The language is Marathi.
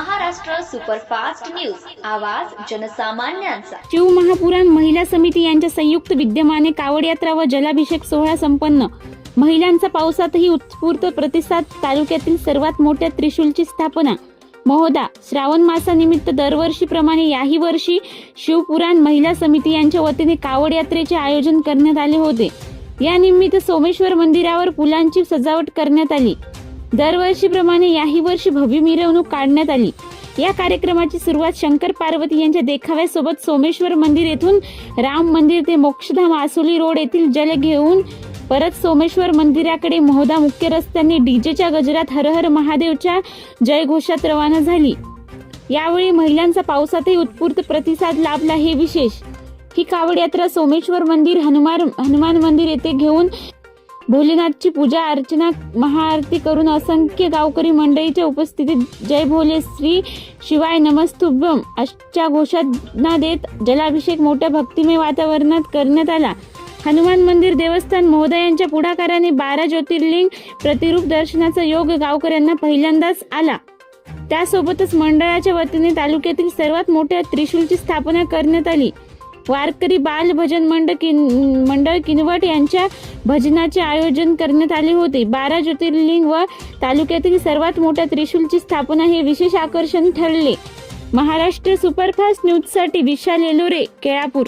Superfast news. आवाज जनसामान्यांचा. शिवमहापुराण महिला समिती यांच्या संयुक्त विद्यमाने कावड यात्रा व जलाभिषेक सोहळा संपन्न. महिलांचा पावसातही उत्स्फूर्त प्रतिसाद तालुक्यातील सर्वात मोठ्या त्रिशूलची स्थापना. महोदा श्रावण मासानिमित्त दरवर्षीप्रमाणे याही वर्षी शिवपुराण महिला समिती यांच्या वतीने कावड यात्रेचे आयोजन करण्यात आले होते. या निमित्त सोमेश्वर मंदिरावर फुलांची सजावट करण्यात आली. दरवर्षीप्रमाणे याही वर्षी भव्य मिरवणूक काढण्यात आली. या कार्यक्रमाची सुरुवात शंकर पार्वती यांच्या देखाव्यासोबत सोमेश्वर मंदिर येथून राम मंदिर ते मोक्षधाम आसोली रोड येथील जल घेऊन परत सोमेश्वर मंदिराकडे मोहदा मुख्य रस्त्याने डीजेच्या गजरात हर हर महादेवच्या जयघोषात रवाना झाली. यावेळी महिलांचा पावसातही उत्स्फूर्त प्रतिसाद लाभला हे विशेष. ही कावड यात्रा सोमेश्वर मंदिर हनुमान हनुमान मंदिर येथे घेऊन भोलेनाथची पूजा अर्चना महाआरती करून असंख्य गावकरी मंडळीच्या उपस्थितीत जय भोले श्री शिवाय नमस्तुभ्यम अशा घोषणा देत जलाभिषेक मोठ्या भक्तिमय वातावरणात करण्यात आला. हनुमान मंदिर देवस्थान महोदयांच्या पुढाकाराने बारा ज्योतिर्लिंग प्रतिरूप दर्शनाचा योग गावकऱ्यांना पहिल्यांदाच आला. त्यासोबतच मंडळाच्या वतीने तालुक्यातील सर्वात मोठ्या त्रिशूलची स्थापना करण्यात आली. वारकरी बाल भजन मंडळ किन मंडळ किनवट यांच्या भजनाचे आयोजन करण्यात आले होते. बारा ज्योतिर्लिंग व तालुक्यातील सर्वात मोठ्या त्रिशूलची स्थापना हे विशेष आकर्षण ठरले. महाराष्ट्र सुपरफास्ट न्यूजसाठी विशाल एलोरे केळापूर.